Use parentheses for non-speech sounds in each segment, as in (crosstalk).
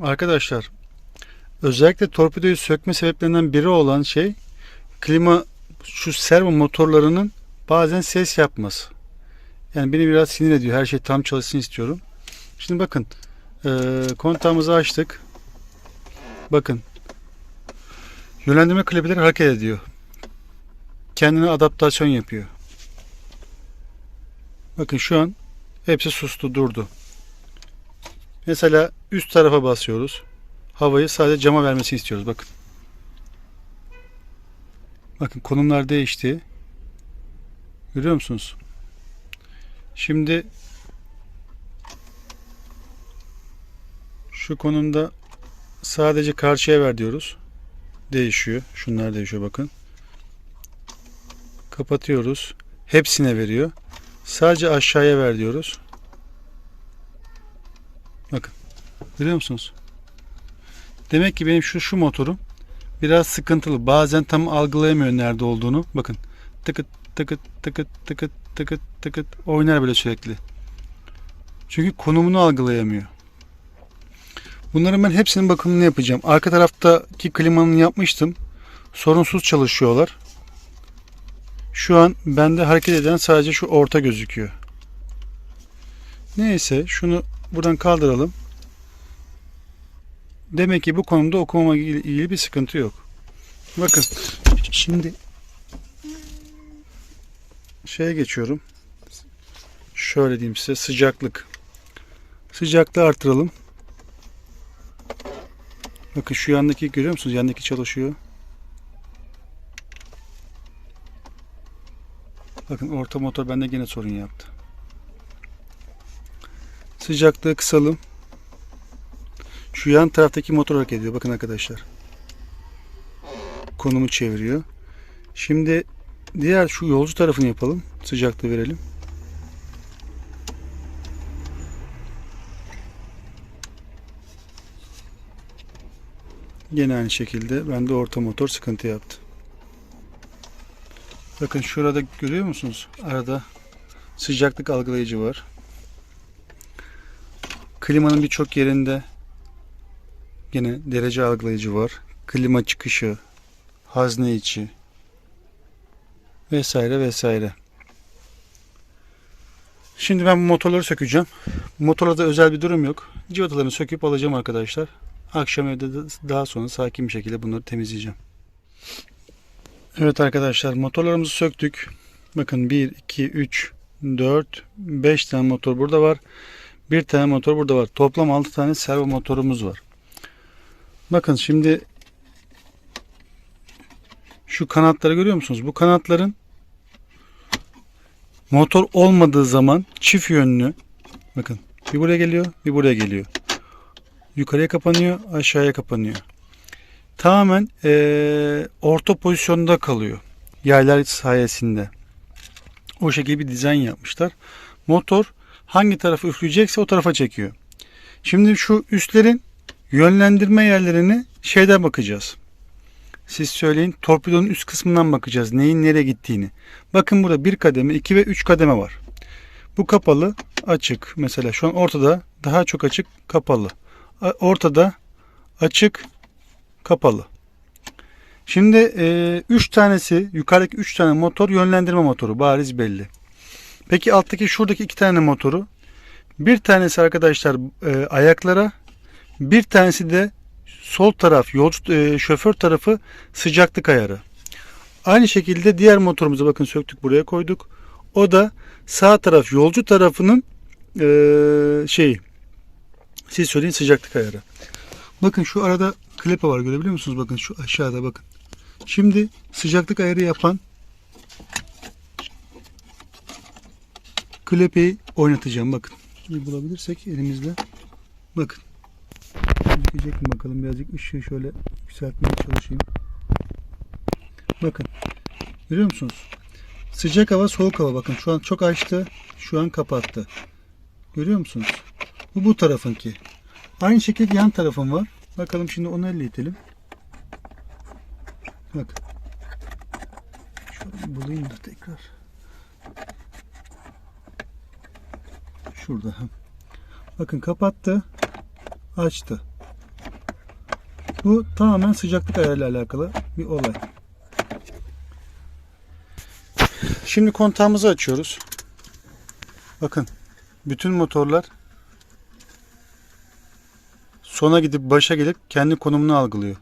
Arkadaşlar özellikle torpidoyu sökme sebeplerinden biri olan şey klima şu servo motorlarının bazen ses yapması. Yani beni biraz sinir ediyor. Her şey tam çalışsın istiyorum. Şimdi bakın eee kontağımızı açtık. Bakın yönlendirme klavyeleri hareket ediyor. Kendine adaptasyon yapıyor. Bakın şu an hepsi sustu durdu. Mesela üst tarafa basıyoruz. Havayı sadece cama vermesini istiyoruz. Bakın. Bakın konumlar değişti. Görüyor musunuz? Şimdi şu konumda sadece karşıya ver diyoruz. Değişiyor. Şunlar değişiyor bakın. Kapatıyoruz. Hepsine veriyor. Sadece aşağıya ver diyoruz. Bakın. Görüyor musunuz? Demek ki benim şu şu motorum biraz sıkıntılı. Bazen tam algılayamıyor nerede olduğunu. Bakın. Tıkıt tıkıt tıkıt tıkıt tıkıt tıkıt oynar böyle sürekli. Çünkü konumunu algılayamıyor. Bunların ben hepsinin bakımını yapacağım. Arka taraftaki klimanın yapmıştım. Sorunsuz çalışıyorlar. Şu an bende hareket eden sadece şu orta gözüküyor. Neyse şunu buradan kaldıralım. Demek ki bu konuda okumama ilgili bir sıkıntı yok. Bakın şimdi şeye geçiyorum. Şöyle diyeyim size sıcaklık. Sıcaklığı artıralım. Bakın şu yandaki görüyor musunuz? Yandaki çalışıyor. Bakın orta motor bende gene sorun yaptı. Sıcaklığı kısalım. Şu yan taraftaki motor hareket ediyor. Bakın arkadaşlar. Konumu çeviriyor. Şimdi diğer şu yolcu tarafını yapalım. Sıcaklığı verelim. Yine aynı şekilde bende orta motor sıkıntı yaptı. Bakın şurada görüyor musunuz? Arada sıcaklık algılayıcı var. Klimanın birçok yerinde Yine derece algılayıcı var. Klima çıkışı, hazne içi vesaire vesaire. Şimdi ben bu motorları sökeceğim. Motorlarda özel bir durum yok. Civatalarını söküp alacağım arkadaşlar. Akşam evde de daha sonra sakin bir şekilde bunları temizleyeceğim. Evet arkadaşlar motorlarımızı söktük. Bakın 1, 2, 3, 4, 5 tane motor burada var. Bir tane motor burada var. Toplam 6 tane servo motorumuz var. Bakın şimdi şu kanatları görüyor musunuz? Bu kanatların motor olmadığı zaman çift yönlü bakın bir buraya geliyor bir buraya geliyor. Yukarıya kapanıyor aşağıya kapanıyor. Tamamen eee, orta pozisyonda kalıyor. Yaylar sayesinde. O şekilde bir dizayn yapmışlar. Motor hangi tarafı üfleyecekse o tarafa çekiyor. Şimdi şu üstlerin Yönlendirme yerlerini şeyden bakacağız. Siz söyleyin. Torpidonun üst kısmından bakacağız. Neyin nereye gittiğini. Bakın burada bir kademe, iki ve üç kademe var. Bu kapalı, açık. Mesela şu an ortada daha çok açık, kapalı. Ortada açık, kapalı. Şimdi 3 tanesi, yukarıdaki 3 tane motor yönlendirme motoru. Bariz belli. Peki alttaki şuradaki 2 tane motoru. Bir tanesi arkadaşlar e, ayaklara, bir tanesi de sol taraf yolcu e, şoför tarafı sıcaklık ayarı. Aynı şekilde diğer motorumuzu bakın söktük buraya koyduk. O da sağ taraf yolcu tarafının e, şeyi. Siz söyleyin sıcaklık ayarı. Bakın şu arada klepe var görebiliyor musunuz? Bakın şu aşağıda bakın. Şimdi sıcaklık ayarı yapan klepeyi oynatacağım. Bakın. Bulabilirsek elimizle. Bakın. Gözükecek mi bakalım birazcık ışığı şöyle yükseltmeye çalışayım. Bakın. Görüyor musunuz? Sıcak hava soğuk hava bakın şu an çok açtı şu an kapattı. Görüyor musunuz? Bu bu tarafınki. Aynı şekilde yan tarafım var. Bakalım şimdi onu elde edelim. Bakın. Şöyle bulayım da tekrar. Şurada. Bakın kapattı. Açtı. Bu tamamen sıcaklık ayarıyla alakalı bir olay. Şimdi kontağımızı açıyoruz. Bakın bütün motorlar sona gidip başa gelip kendi konumunu algılıyor.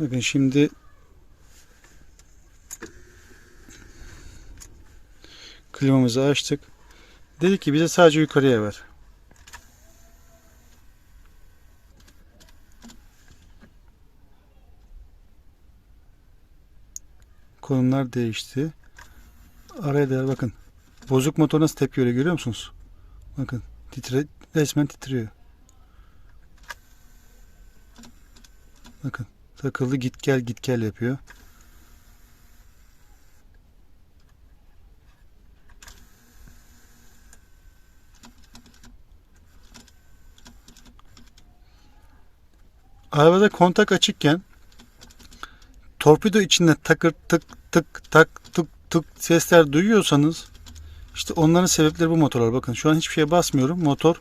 Bakın şimdi klimamızı açtık. Dedi ki bize sadece yukarıya ver. Konumlar değişti. Araya değer bakın. Bozuk motor nasıl tepki görüyor musunuz? Bakın titre, resmen titriyor. Bakın takıldı git gel git gel yapıyor. Arabada kontak açıkken torpido içinde takır tık tık tak tık tık sesler duyuyorsanız işte onların sebepleri bu motorlar. Bakın şu an hiçbir şeye basmıyorum. Motor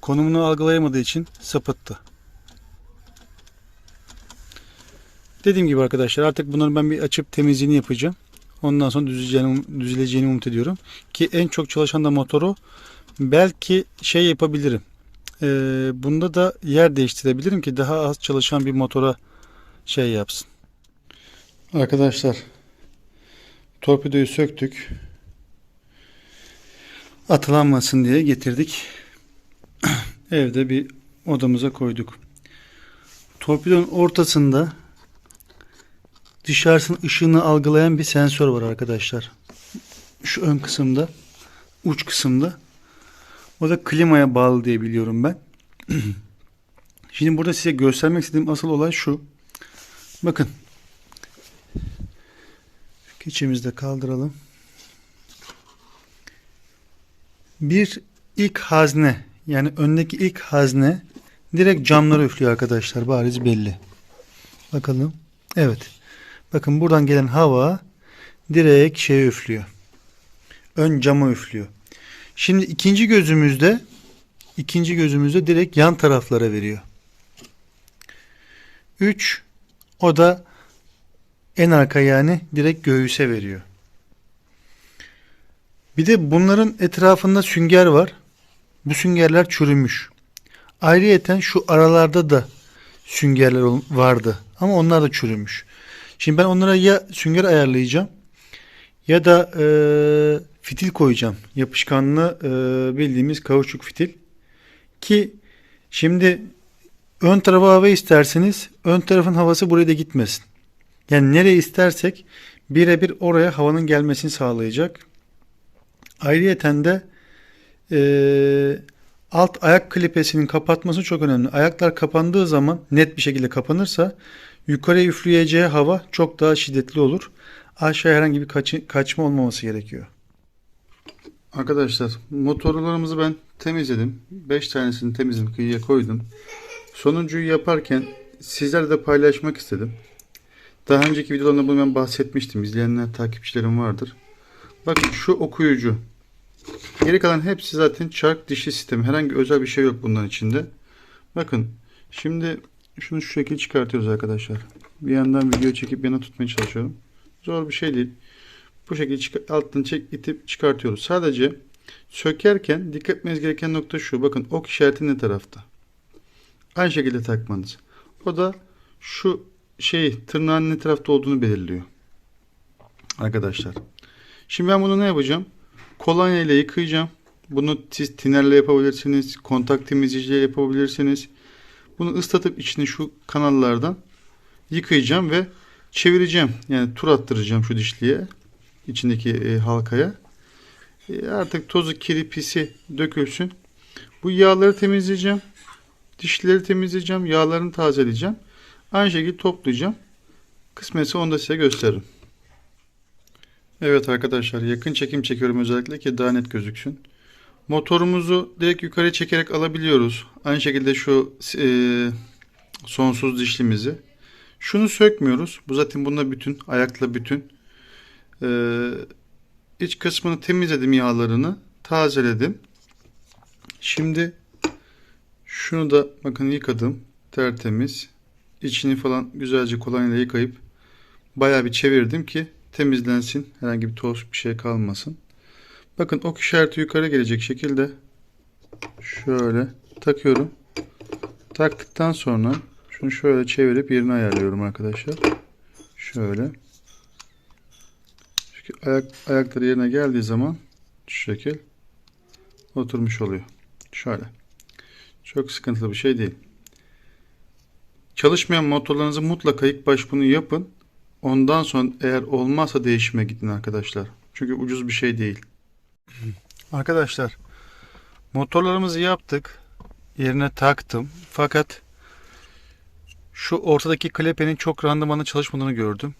konumunu algılayamadığı için sapıttı. Dediğim gibi arkadaşlar artık bunları ben bir açıp temizliğini yapacağım. Ondan sonra düzüleceğini, düzüleceğini umut ediyorum. Ki en çok çalışan da motoru belki şey yapabilirim. Ee, bunda da yer değiştirebilirim ki daha az çalışan bir motora şey yapsın. Arkadaşlar torpidoyu söktük. Atılanmasın diye getirdik. (clears throat) Evde bir odamıza koyduk. Torpidonun ortasında dışarısının ışığını algılayan bir sensör var arkadaşlar. Şu ön kısımda, uç kısımda. O da klimaya bağlı diye biliyorum ben. (clears throat) Şimdi burada size göstermek istediğim asıl olay şu. Bakın. Keçimizi de kaldıralım. Bir ilk hazne yani öndeki ilk hazne direkt camları üflüyor arkadaşlar. Bariz belli. Bakalım. Evet. Bakın buradan gelen hava direkt şeye üflüyor. Ön cama üflüyor. Şimdi ikinci gözümüzde ikinci gözümüzde direkt yan taraflara veriyor. 3 o da en arka yani direkt göğüse veriyor. Bir de bunların etrafında sünger var. Bu süngerler çürümüş. Ayrıyeten şu aralarda da süngerler vardı ama onlar da çürümüş. Şimdi ben onlara ya sünger ayarlayacağım ya da e, fitil koyacağım. Yapışkanlı e, bildiğimiz kauçuk fitil. Ki şimdi ön tarafa hava isterseniz ön tarafın havası buraya da gitmesin. Yani nereye istersek birebir oraya havanın gelmesini sağlayacak. Ayrıyeten de e, alt ayak klipesinin kapatması çok önemli. Ayaklar kapandığı zaman net bir şekilde kapanırsa yukarıya üfleyeceği hava çok daha şiddetli olur. Aşağı herhangi bir kaçı- kaçma olmaması gerekiyor. Arkadaşlar motorlarımızı ben temizledim. 5 tanesini temizledim kıyıya koydum. Sonuncuyu yaparken sizlerle de paylaşmak istedim. Daha önceki videolarımda bunu ben bahsetmiştim. İzleyenler takipçilerim vardır. Bakın şu okuyucu. Geri kalan hepsi zaten çark dişi sistemi. Herhangi özel bir şey yok bunların içinde. Bakın şimdi şunu şu şekilde çıkartıyoruz arkadaşlar. Bir yandan video çekip yana tutmaya çalışıyorum. Zor bir şey değil. Bu şekilde altını çek itip çıkartıyoruz. Sadece sökerken dikkat etmeniz gereken nokta şu. Bakın ok işareti ne tarafta? Aynı şekilde takmanız. O da şu şey tırnağın ne tarafta olduğunu belirliyor. Arkadaşlar. Şimdi ben bunu ne yapacağım? Kolonya ile yıkayacağım. Bunu siz tinerle yapabilirsiniz. Kontak temizleyiciyle yapabilirsiniz. Bunu ıslatıp içini şu kanallardan yıkayacağım ve çevireceğim. Yani tur attıracağım şu dişliye. İçindeki e, halkaya. E, artık tozu, kiri, pisi dökülsün. Bu yağları temizleyeceğim. Dişleri temizleyeceğim. Yağlarını tazeleyeceğim. Aynı şekilde toplayacağım. Kısmetse onu da size gösteririm. Evet arkadaşlar yakın çekim çekiyorum özellikle ki daha net gözüksün. Motorumuzu direkt yukarı çekerek alabiliyoruz. Aynı şekilde şu e, sonsuz dişlimizi. Şunu sökmüyoruz. Bu zaten bununla bütün, ayakla bütün. E, iç kısmını temizledim yağlarını. tazeledim. Şimdi şunu da bakın yıkadım. Tertemiz. İçini falan güzelce kolonyayla yıkayıp bayağı bir çevirdim ki temizlensin. Herhangi bir toz bir şey kalmasın. Bakın ok işareti yukarı gelecek şekilde şöyle takıyorum. Taktıktan sonra şunu şöyle çevirip yerini ayarlıyorum arkadaşlar. Şöyle. Çünkü ayak, ayakları yerine geldiği zaman şu şekil oturmuş oluyor. Şöyle. Çok sıkıntılı bir şey değil. Çalışmayan motorlarınızı mutlaka ilk baş bunu yapın. Ondan sonra eğer olmazsa değişime gidin arkadaşlar. Çünkü ucuz bir şey değil. Arkadaşlar motorlarımızı yaptık. Yerine taktım. Fakat şu ortadaki klepenin çok randımanlı çalışmadığını gördüm.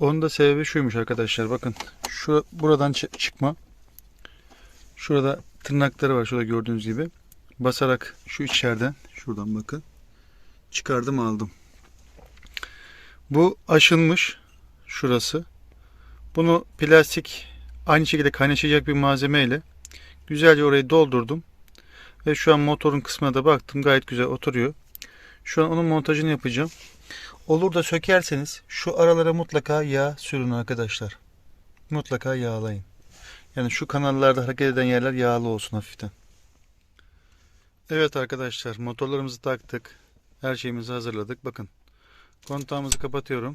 Onun da sebebi şuymuş arkadaşlar. Bakın şu buradan çı- çıkma. Şurada tırnakları var. Şurada gördüğünüz gibi. Basarak şu içeriden şuradan bakın. Çıkardım aldım. Bu aşınmış. Şurası. Bunu plastik aynı şekilde kaynaşacak bir malzemeyle güzelce orayı doldurdum. Ve şu an motorun kısmına da baktım. Gayet güzel oturuyor. Şu an onun montajını yapacağım. Olur da sökerseniz şu aralara mutlaka yağ sürün arkadaşlar. Mutlaka yağlayın. Yani şu kanallarda hareket eden yerler yağlı olsun hafiften. Evet arkadaşlar motorlarımızı taktık. Her şeyimizi hazırladık. Bakın kontağımızı kapatıyorum.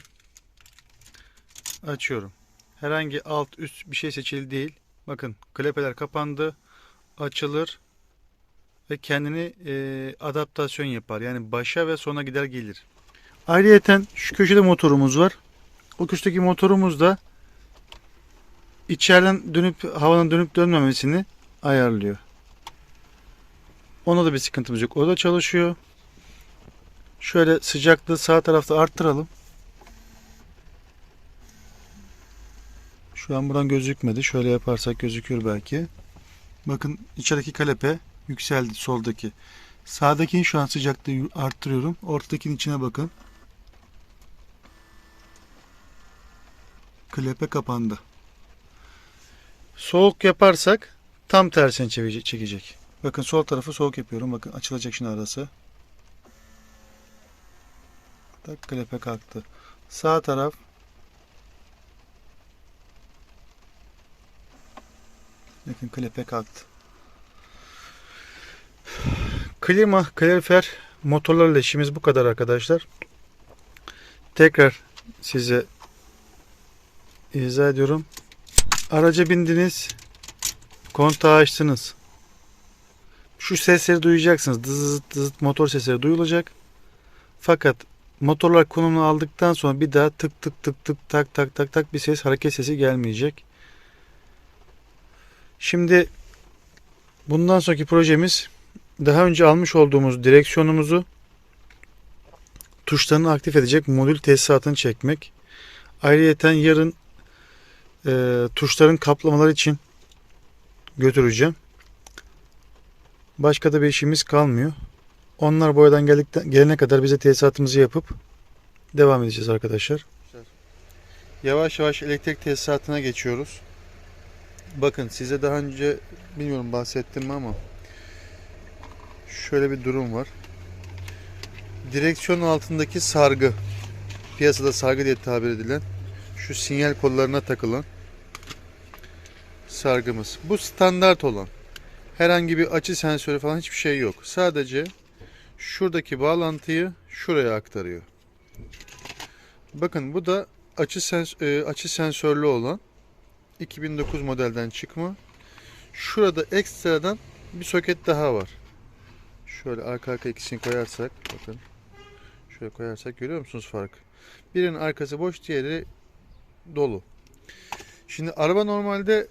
Açıyorum. Herhangi alt üst bir şey seçili değil. Bakın klepeler kapandı. Açılır ve kendini e, adaptasyon yapar. Yani başa ve sona gider gelir. Ayrıyeten şu köşede motorumuz var. O köşedeki motorumuz da içeriden dönüp havanın dönüp dönmemesini ayarlıyor. Ona da bir sıkıntımız yok. O da çalışıyor. Şöyle sıcaklığı sağ tarafta arttıralım. Şu an buradan gözükmedi. Şöyle yaparsak gözükür belki. Bakın içerideki kalepe yükseldi soldaki. Sağdakinin şu an sıcaklığı arttırıyorum. Ortadakinin içine bakın. Klepe kapandı. Soğuk yaparsak tam çevirecek, çekecek. Bakın sol tarafı soğuk yapıyorum. Bakın açılacak şimdi arası. Tak klepe kalktı. Sağ taraf Bakın klepe kalktı. Klima, kalorifer motorlarla işimiz bu kadar arkadaşlar. Tekrar size izah ediyorum. Araca bindiniz. Kontağı açtınız. Şu sesleri duyacaksınız. Dızıt dızıt motor sesleri duyulacak. Fakat motorlar konumunu aldıktan sonra bir daha tık tık tık tık tak tak tak tak bir ses hareket sesi gelmeyecek. Şimdi bundan sonraki projemiz daha önce almış olduğumuz direksiyonumuzu tuşlarını aktif edecek modül tesisatını çekmek. Ayrıyeten yarın e, tuşların kaplamaları için götüreceğim. Başka da bir işimiz kalmıyor. Onlar boyadan geldikten, gelene kadar bize tesisatımızı yapıp devam edeceğiz arkadaşlar. Yavaş yavaş elektrik tesisatına geçiyoruz. Bakın size daha önce bilmiyorum bahsettim mi ama şöyle bir durum var. Direksiyon altındaki sargı piyasada sargı diye tabir edilen şu sinyal kollarına takılan sargımız. Bu standart olan. Herhangi bir açı sensörü falan hiçbir şey yok. Sadece şuradaki bağlantıyı şuraya aktarıyor. Bakın bu da açı sens e, açı sensörlü olan 2009 modelden çıkma. Şurada ekstradan bir soket daha var. Şöyle arka arka ikisini koyarsak bakın. Şöyle koyarsak görüyor musunuz fark? Birinin arkası boş, diğeri dolu. Şimdi araba normalde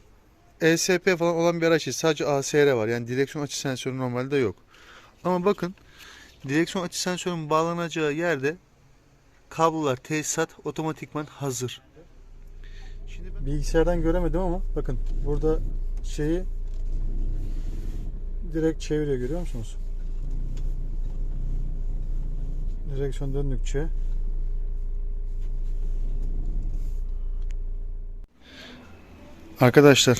ESP falan olan bir araç değil. Sadece ASR var. Yani direksiyon açı sensörü normalde yok. Ama bakın direksiyon açı sensörünün bağlanacağı yerde kablolar, tesisat otomatikman hazır. Şimdi ben... Bilgisayardan göremedim ama bakın burada şeyi direkt çeviriyor görüyor musunuz? Direksiyon döndükçe Arkadaşlar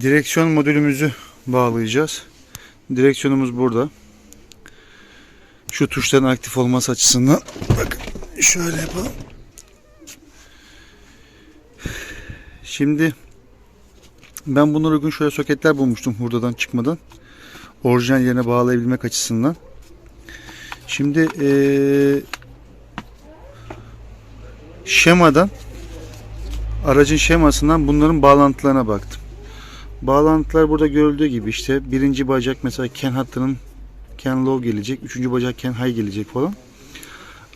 direksiyon modülümüzü bağlayacağız. Direksiyonumuz burada. Şu tuşların aktif olması açısından bakın şöyle yapalım. Şimdi ben bunlara uygun şöyle soketler bulmuştum hurdadan çıkmadan. Orijinal yerine bağlayabilmek açısından. Şimdi eee şemadan aracın şemasından bunların bağlantılarına baktım. Bağlantılar burada görüldüğü gibi işte birinci bacak mesela Ken hattının Ken low gelecek. Üçüncü bacak Ken high gelecek falan.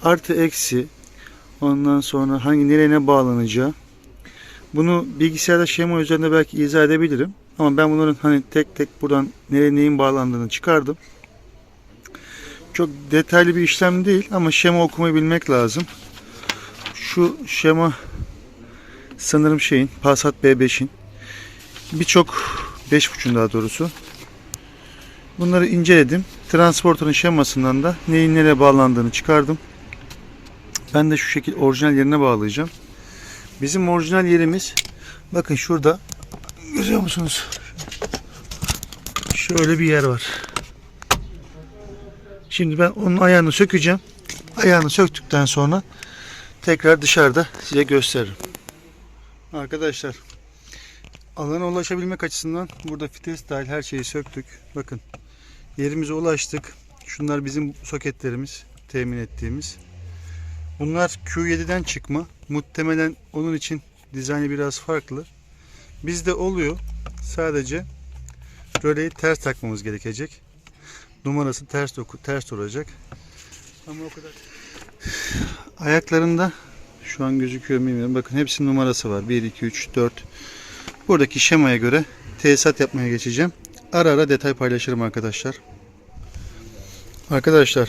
Artı eksi ondan sonra hangi nereye ne bağlanacağı bunu bilgisayarda şema üzerinde belki izah edebilirim. Ama ben bunların hani tek tek buradan nereye neyin bağlandığını çıkardım. Çok detaylı bir işlem değil ama şema okumayı bilmek lazım. Şu şema sanırım şeyin Passat B5'in birçok 5.5'un daha doğrusu. Bunları inceledim. Transporter'ın şemasından da neyin nereye bağlandığını çıkardım. Ben de şu şekil orijinal yerine bağlayacağım. Bizim orijinal yerimiz bakın şurada görüyor musunuz? Şöyle bir yer var. Şimdi ben onun ayağını sökeceğim. Ayağını söktükten sonra tekrar dışarıda size gösteririm. Arkadaşlar alana ulaşabilmek açısından burada vites dahil her şeyi söktük. Bakın yerimize ulaştık. Şunlar bizim soketlerimiz temin ettiğimiz. Bunlar Q7'den çıkma. Muhtemelen onun için dizaynı biraz farklı. Bizde oluyor. Sadece röleyi ters takmamız gerekecek. Numarası ters doku ters olacak. Ama o kadar. Ayaklarında şu an gözüküyor bilmiyorum. Bakın hepsinin numarası var. 1 2 3 4. Buradaki şemaya göre tesisat yapmaya geçeceğim. Ara ara detay paylaşırım arkadaşlar. Arkadaşlar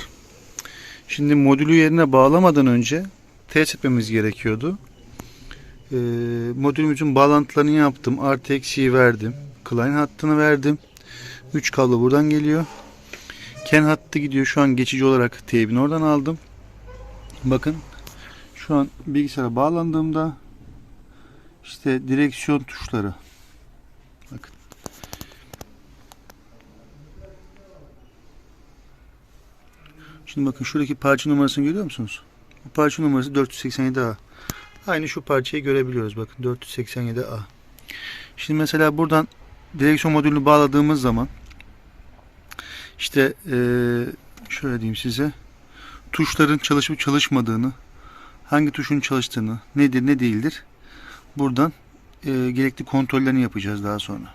Şimdi modülü yerine bağlamadan önce test etmemiz gerekiyordu. Ee, modülümüzün bağlantılarını yaptım. Artı eksiği verdim. Klein hattını verdim. 3 kablo buradan geliyor. Ken hattı gidiyor. Şu an geçici olarak teybini oradan aldım. Bakın şu an bilgisayara bağlandığımda işte direksiyon tuşları. Bakın. Şimdi bakın şuradaki parça numarasını görüyor musunuz? Bu parça numarası 487A. Aynı şu parçayı görebiliyoruz. Bakın 487A. Şimdi mesela buradan direksiyon modülünü bağladığımız zaman işte eee, şöyle diyeyim size tuşların çalışıp çalışmadığını hangi tuşun çalıştığını nedir ne değildir buradan eee, gerekli kontrollerini yapacağız daha sonra.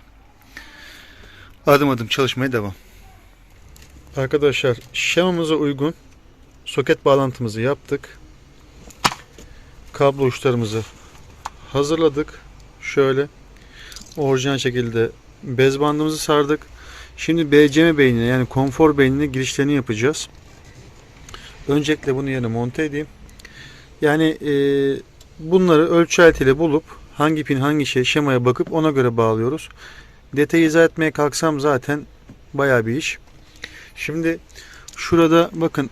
Adım adım çalışmaya devam. Arkadaşlar şemamıza uygun soket bağlantımızı yaptık. Kablo uçlarımızı hazırladık. Şöyle orijinal şekilde bez bandımızı sardık. Şimdi BCM beynine yani konfor beynine girişlerini yapacağız. Öncelikle bunu yerine monte edeyim. Yani e, bunları ölçü aletiyle bulup hangi pin hangi şey şemaya bakıp ona göre bağlıyoruz. Detayı izah etmeye kalksam zaten bayağı bir iş. Şimdi şurada bakın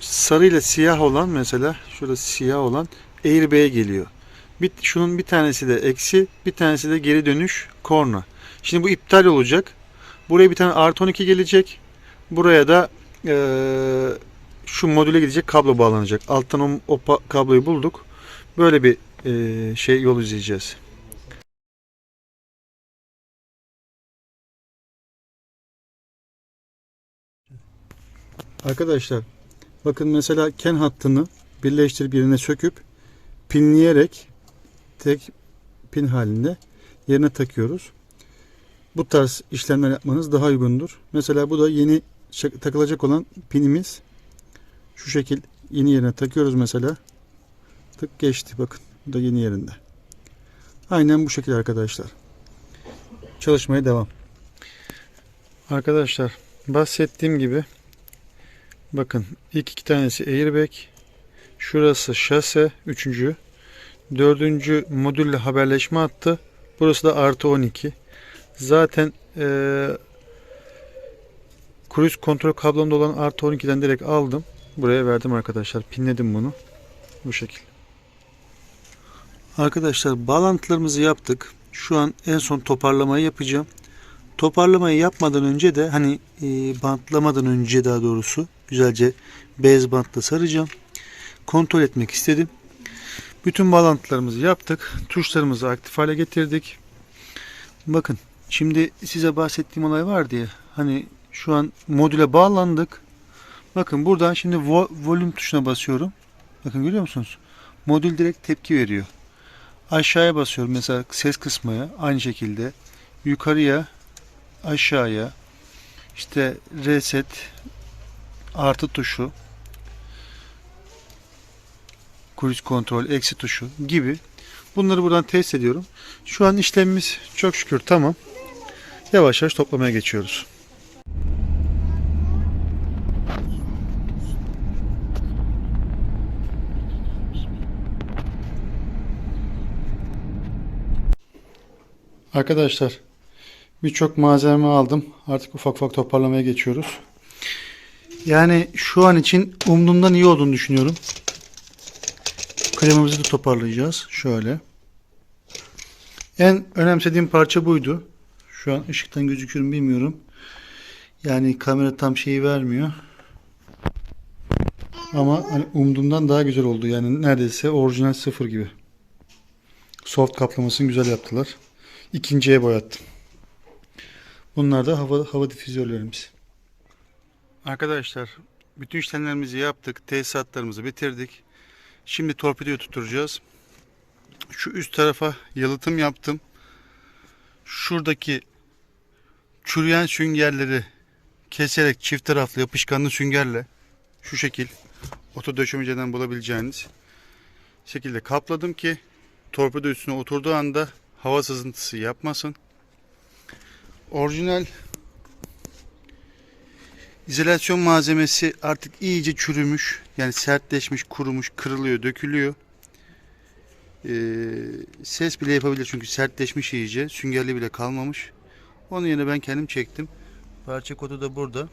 sarı ile siyah olan mesela şurada siyah olan Airbag'e geliyor. Bir, şunun bir tanesi de eksi bir tanesi de geri dönüş korna. Şimdi bu iptal olacak. Buraya bir tane artı 12 gelecek. Buraya da eee, şu modüle gidecek kablo bağlanacak. Alttan o, o kabloyu bulduk. Böyle bir eee, şey yol izleyeceğiz. Arkadaşlar bakın mesela ken hattını birleştirip yerine söküp pinleyerek tek pin halinde yerine takıyoruz. Bu tarz işlemler yapmanız daha uygundur. Mesela bu da yeni takılacak olan pinimiz. Şu şekil yeni yerine takıyoruz mesela. Tık geçti bakın. Bu da yeni yerinde. Aynen bu şekilde arkadaşlar. Çalışmaya devam. Arkadaşlar bahsettiğim gibi Bakın ilk iki tanesi airbag. Şurası şase. Üçüncü. Dördüncü modülle haberleşme hattı. Burası da artı 12. Zaten eee cruise kontrol kablomda olan artı 12'den direkt aldım. Buraya verdim arkadaşlar. Pinledim bunu. Bu şekil. Arkadaşlar bağlantılarımızı yaptık. şu an en son toparlamayı yapacağım. Toparlamayı yapmadan önce de hani e, bantlamadan önce daha doğrusu güzelce bez bantla saracağım. Kontrol etmek istedim. Bütün bağlantılarımızı yaptık. Tuşlarımızı aktif hale getirdik. Bakın şimdi size bahsettiğim olay var diye hani şu an modüle bağlandık. Bakın buradan şimdi vo- volüm tuşuna basıyorum. Bakın görüyor musunuz? Modül direkt tepki veriyor. Aşağıya basıyorum mesela ses kısmaya aynı şekilde. Yukarıya, aşağıya işte reset artı tuşu cruise kontrol eksi tuşu gibi bunları buradan test ediyorum. Şu an işlemimiz çok şükür tamam. Yavaş yavaş toplamaya geçiyoruz. Arkadaşlar birçok malzeme aldım. Artık ufak ufak toparlamaya geçiyoruz. Yani şu an için umduğumdan iyi olduğunu düşünüyorum. Kremimizi de toparlayacağız. Şöyle. En önemsediğim parça buydu. Şu an ışıktan gözüküyor mu bilmiyorum. Yani kamera tam şeyi vermiyor. Ama hani umduğumdan daha güzel oldu. Yani neredeyse orijinal sıfır gibi. Soft kaplamasını güzel yaptılar. İkinciye boyattım. Bunlar da hava, hava difüzörlerimiz. Arkadaşlar bütün işlemlerimizi yaptık. Tesisatlarımızı bitirdik. Şimdi torpidoyu tutturacağız. Şu üst tarafa yalıtım yaptım. Şuradaki çürüyen süngerleri keserek çift taraflı yapışkanlı süngerle şu şekil oto döşemeceden bulabileceğiniz şekilde kapladım ki torpido üstüne oturduğu anda hava sızıntısı yapmasın. Orijinal izolasyon malzemesi artık iyice çürümüş. Yani sertleşmiş, kurumuş, kırılıyor, dökülüyor. Ee, ses bile yapabilir çünkü sertleşmiş iyice. Süngerli bile kalmamış. Onun yerine ben kendim çektim. Parça kodu da burada.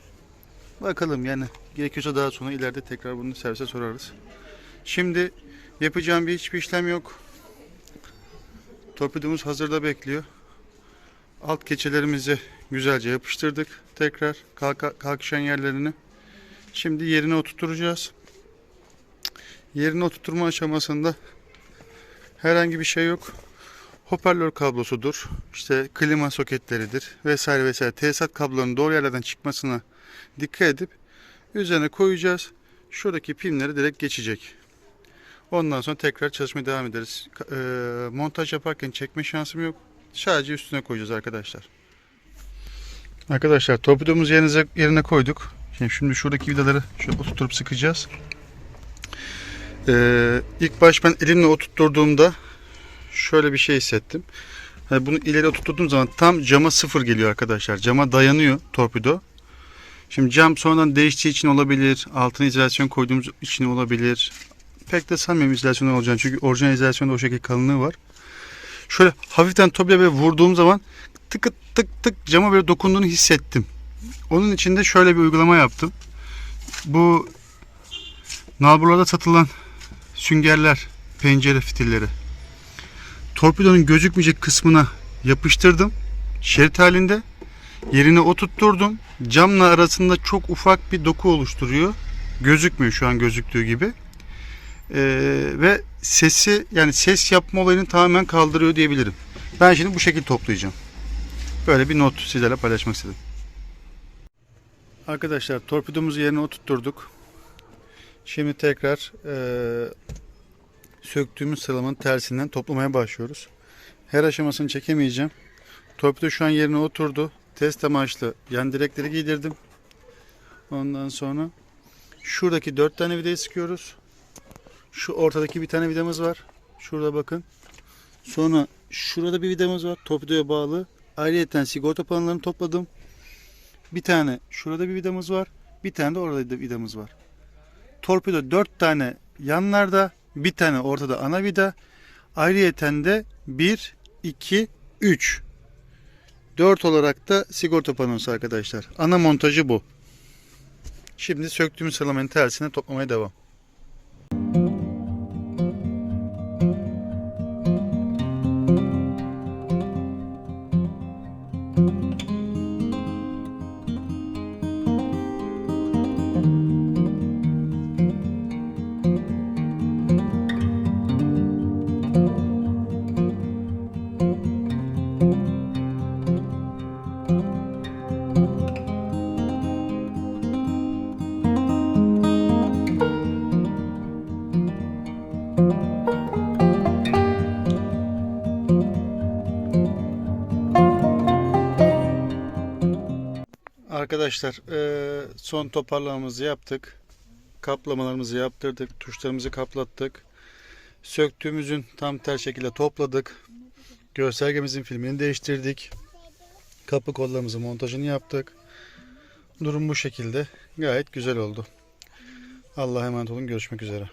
Bakalım yani gerekiyorsa daha sonra ileride tekrar bunu servise sorarız. Şimdi yapacağım bir hiçbir işlem yok. Torpidomuz hazırda bekliyor. Alt keçelerimizi güzelce yapıştırdık. Tekrar kalka, kalkışan yerlerini. Şimdi yerine oturtacağız. Yerine oturtma aşamasında herhangi bir şey yok. Hoparlör kablosudur. İşte klima soketleridir vesaire vesaire. Tesisat kablolarının doğru yerlerden çıkmasına dikkat edip üzerine koyacağız. Şuradaki pimleri direkt geçecek. Ondan sonra tekrar çalışmaya devam ederiz. Eee, montaj yaparken çekme şansım yok. Sadece üstüne koyacağız arkadaşlar. Arkadaşlar torpidomuzu yerine, yerine koyduk. Şimdi, şimdi şuradaki vidaları şöyle oturtup sıkacağız. Ee, ilk baş ben elimle oturtturduğumda şöyle bir şey hissettim. Hani bunu ileri oturttuğum zaman tam cama sıfır geliyor arkadaşlar. Cama dayanıyor torpido. Şimdi cam sonradan değiştiği için olabilir. Altına izolasyon koyduğumuz için olabilir. Pek de sanmıyorum izolasyon olacağını. Çünkü orijinal izolasyonda o şekilde kalınlığı var. Şöyle hafiften torpidoya böyle vurduğum zaman tık tık tık cama böyle dokunduğunu hissettim. Onun için de şöyle bir uygulama yaptım. Bu nalburlarda satılan süngerler, pencere fitilleri. Torpidonun gözükmeyecek kısmına yapıştırdım. Şerit halinde. Yerine oturtturdum. Camla arasında çok ufak bir doku oluşturuyor. Gözükmüyor şu an gözüktüğü gibi. Ee, ve sesi yani ses yapma olayını tamamen kaldırıyor diyebilirim. Ben şimdi bu şekilde toplayacağım. Böyle bir not sizlerle paylaşmak istedim. Arkadaşlar torpidomuzu yerine oturtturduk. Şimdi tekrar eee, söktüğümüz sıralamanın tersinden toplamaya başlıyoruz. Her aşamasını çekemeyeceğim. Torpido şu an yerine oturdu. Test amaçlı yan direkleri giydirdim. Ondan sonra şuradaki dört tane vidayı sıkıyoruz. Şu ortadaki bir tane vidamız var. Şurada bakın. Sonra şurada bir vidamız var. Torpidoya bağlı. Ayrıca sigorta panolarını topladım. Bir tane şurada bir vidamız var. Bir tane de orada da vidamız var. Torpido 4 tane yanlarda, bir tane ortada ana vida. Ayrıyeten de 1, 2, 3. 4 olarak da sigorta panosu arkadaşlar. Ana montajı bu. Şimdi söktüğümüz sıralamanın tersine toplamaya devam. Arkadaşlar eee, son toparlamamızı yaptık. Kaplamalarımızı yaptırdık. Tuşlarımızı kaplattık. Söktüğümüzün tam ters şekilde topladık. Göstergemizin filmini değiştirdik. Kapı kollarımızın montajını yaptık. Durum bu şekilde. Gayet güzel oldu. Allah'a emanet olun. Görüşmek üzere.